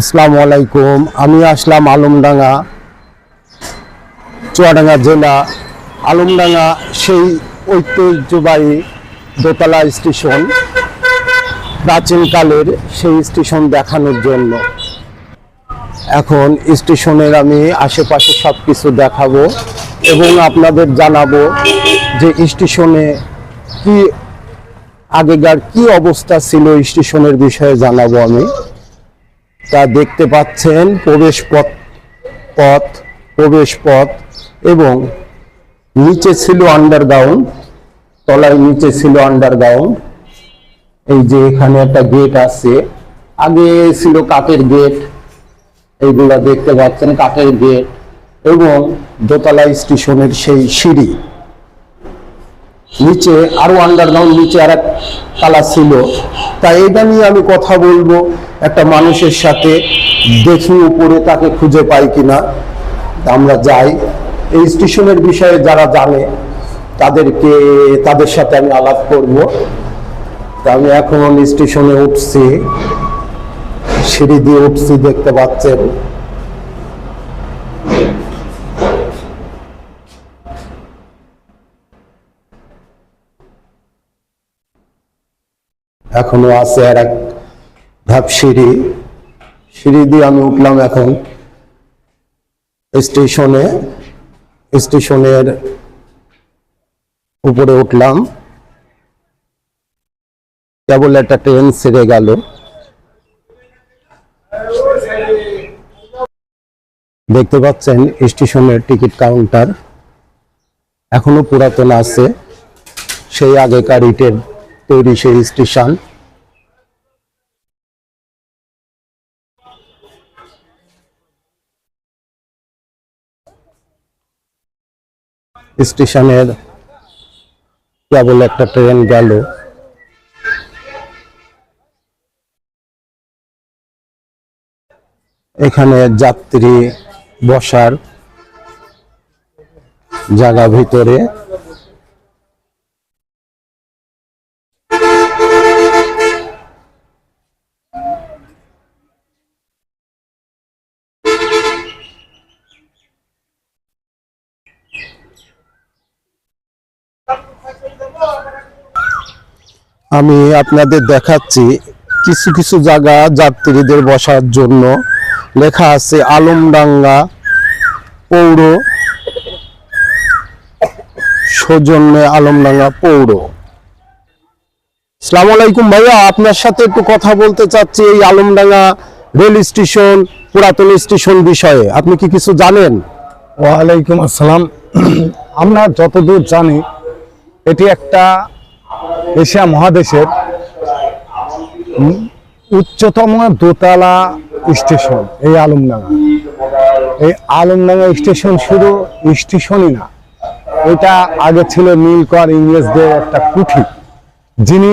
আসসালামু আলাইকুম। আমি আসলাম আলমডাঙ্গা, চুয়াডাঙ্গা জেলা। আলমডাঙ্গা সেই ঐতিহ্যবাহী দোতলা স্টেশন, প্রাচীনকালের সেই স্টেশন দেখানোর জন্য। এখন স্টেশনের আমি আশেপাশে সব কিছু দেখাবো এবং আপনাদের জানাব যে স্টেশনে কি আগেকার কি অবস্থা ছিল স্টেশনের বিষয়ে জানাব আমি। তা দেখতে পাচ্ছেন প্রবেশ পথ পথ প্রবেশ পথ এবং নিচে ছিল আন্ডারগ্রাউন্ড তলায় নিচে ছিল আন্ডারগ্রাউন্ড এই যে এখানে একটা গেট আছে। আগে ছিল কাঠের গেট এইগুলা দেখতে পাচ্ছেন কাঠের গেট এবং দোতলা স্টেশনের সেই সিঁড়ি। নিচে আরও আন্ডারগ্রাউন্ড নিচে আর এক তালা ছিল। তাই এটা নিয়ে আমি কথা বলব। একটা মানুষের সাথে দেখি উপরে তাকে খুঁজে পাই কিনা। আমরা যাই। এই স্টেশনের বিষয়ে যারা জানে, তাদেরকে, তাদের সাথে আমি আলাপ করব। তা আমি এখন স্টেশনে উঠছি। সিঁড়ি দিয়ে উঠছি, দেখতে পাচ্ছেন। এখনও আছে আর এক ধাপ সিঁড়ি। সিঁড়ি দিয়ে আমি উঠলাম এখন স্টেশনে। স্টেশনের উপরে উঠলাম। কেবল একটা ট্রেন ছেড়ে গেল। দেখতে পাচ্ছেন স্টেশনের টিকিট কাউন্টার এখনও পুরাতন আছে। সেই আগেকার ইটের তৈরি সেই স্টেশন। স্টেশনের কেবল একটা ট্রেন গেল। এখানে যাত্রী বসার জায়গা ভিতরে আমি আপনাদের দেখাচ্ছি কিছু কিছু জায়গা যাত্রীদের বসার জন্য। লেখা আছে আলমডাঙ্গা পৌর, সৌজন্যে আলমডাঙ্গা পৌর। সালাম আলাইকুম ভাইয়া, আপনার সাথে একটু কথা বলতে চাচ্ছি এই আলমডাঙ্গা রেল স্টেশন, পুরাতন স্টেশন বিষয়ে। আপনি কি কিছু জানেন? ওয়ালাইকুম আসসালাম। আমরা যতদূর জানি, এটি একটা এশিয়া মহাদেশের উচ্চতম দোতলা স্টেশন এই আলমডাঙ্গা। এই আলমডাঙ্গা স্টেশন শুধু স্টেশনই না এটা আগে ছিল নীলকর ইংরেজদের একটা কুঠি। যিনি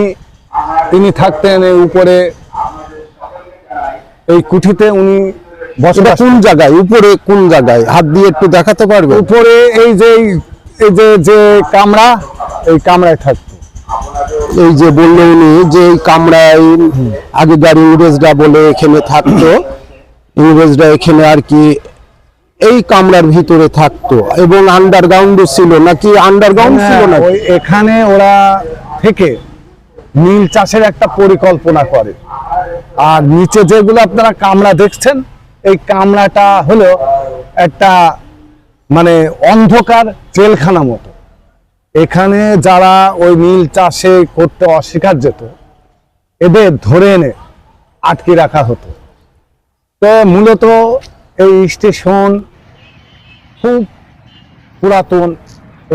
তিনি থাকতেন এই উপরে এই কুঠিতে উনি বসবাস কোন জায়গায়? উপরে কোন জায়গায়? হাত দিয়ে একটু দেখাতে পারবে উপরে এই যে এই যে যে কামরা এই কামরায় থাকতো এই যে বলল উনি যে এই কামরায় আগেকার ইংরেজরা বলে এখানে থাকতো। ইংরেজরা এখানে আর কি এই কামরার ভিতরে থাকতো এবং আন্ডারগ্রাউন্ডও ছিল। নাকি আন্ডারগ্রাউন্ড ছিল না ওই এখানে ওরা থেকে নীল চাষের একটা পরিকল্পনা করে। আর নিচে যেগুলো আপনারা কামরা দেখছেন এই কামরাটা হলো একটা মানে অন্ধকার জেলখানা মতো। এখানে যারা ওই নীল চাষে করতে অস্বীকার যেত, এদের ধরে এনে আটকে রাখা হতো। তো মূলত এই স্টেশন খুব পুরাতন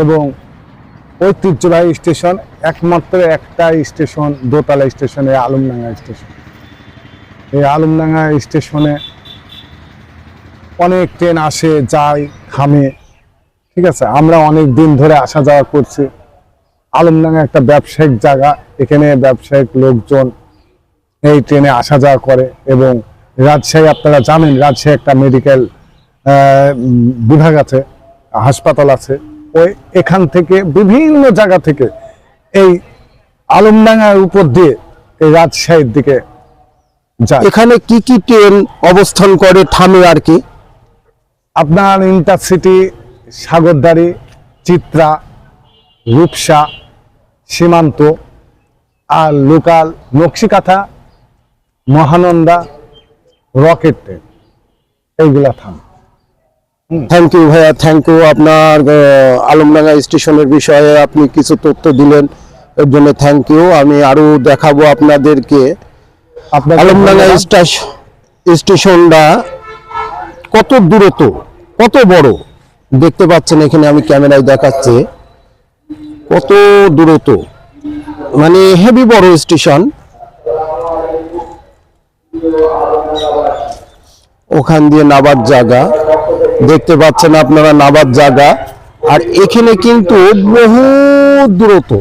এবং ঐতিহ্যবাহী স্টেশন, একমাত্র একটা স্টেশন, দোতলা স্টেশনে আলমডাঙ্গা স্টেশন। এই আলমডাঙ্গা স্টেশনে অনেক ট্রেন আসে, যায় থামে ঠিক আছে? আমরা অনেক দিন ধরে আসা যাওয়া করছি। আলমডাঙ্গা একটা ব্যবসায়িক জায়গা। এখানে ব্যবসায়িক লোকজন এই ট্রেনে আসা যাওয়া করে এবং রাজশাহী আপনারা জানেন রাজশাহী একটা মেডিকেল বিভাগ আছে হাসপাতাল আছে। ওই এখান থেকে বিভিন্ন জায়গা থেকে এই আলমডাঙ্গার উপর দিয়ে এই রাজশাহীর দিকে যায়। এখানে কি কি ট্রেন অবস্থান করে থামে আর কি? আপনার ইন্টারসিটি সাগরদারি চিত্রা রূপসা সীমান্ত আর local Nakshikatha Mahananda rocket train. এইগুলা থাম। থ্যাংক ইউ ভাইয়া থ্যাংক ইউ আপনার আলমডাঙ্গা স্টেশনের বিষয়ে আপনি কিছু তথ্য দিলেন এর জন্য থ্যাংক ইউ আমি আরও দেখাবো আপনাদেরকে। আপনার আলমডাঙ্গা স্টাশ- স্টেশনটা কত দূরত্ব কত বড়? দেখতে পাচ্ছেন এখানে আমি ক্যামেরায় দেখাচ্ছি। কত দূরত্ব। মানে হেভি বড় স্টেশন। ওখান দিয়ে নাবার জায়গা। দেখতে পাচ্ছেন আপনারা নাবার জায়গা। আর এখানে কিন্তু বহু দূরত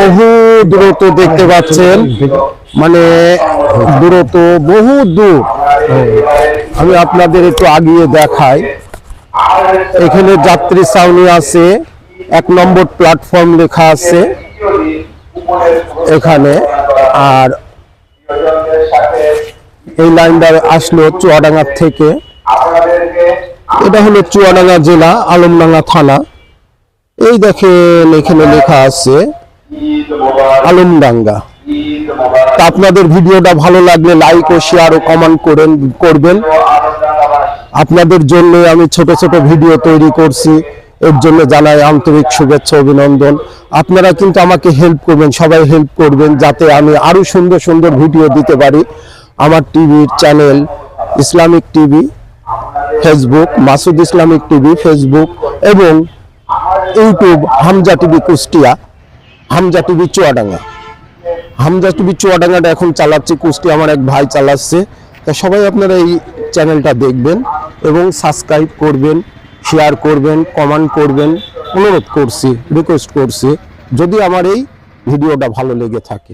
বহু দূরত্ব দেখতে পাচ্ছেন। মানে দূরত্ব বহু দূর। আমি আপনাদের একটু আগিয়ে দেখাই। এখানে যাত্রী ছাউনি আছে, এক নম্বর প্ল্যাটফর্ম লেখা আছে এখানে। আর এই লাইনটা আসলো চুয়াডাঙ্গা থেকে। এটা হলো চুয়াডাঙ্গা জেলা, আলমডাঙ্গা থানা। এই দেখেন, এখানে লেখা আছে আলমডাঙ্গা। তা আপনাদের ভিডিওটা ভালো লাগলে লাইক ও শেয়ার ও কমেন্ট করেন, করবেন। আপনাদের জন্য আমি ছোট ছোট ভিডিও তৈরি করছি। এর জন্য জানাই আন্তরিক শুভেচ্ছা, অভিনন্দন। আপনারা কিন্তু আমাকে হেল্প করবেন, সবাই হেল্প করবেন যাতে আমি আরও সুন্দর সুন্দর ভিডিও দিতে পারি। আমার টিভির channel Islamic TV Facebook Masud Islamic TV Facebook এবং YouTube Hamza TV Kushtia Hamza TV Chuadanga Hamza TV চুয়াডাঙ্গাটা এখন চালাচ্ছি কুষ্টিয়া আমার এক ভাই চালাচ্ছে। তা সবাই আপনারা এই চ্যানেলটা দেখবেন। এবং সাবস্ক্রাইব করবেন শেয়ার করবেন কমেন্ট করবেন, অনুরোধ করছি রিকোয়েস্ট করছি, যদি আমার এই ভিডিওটা ভালো লেগে থাকে।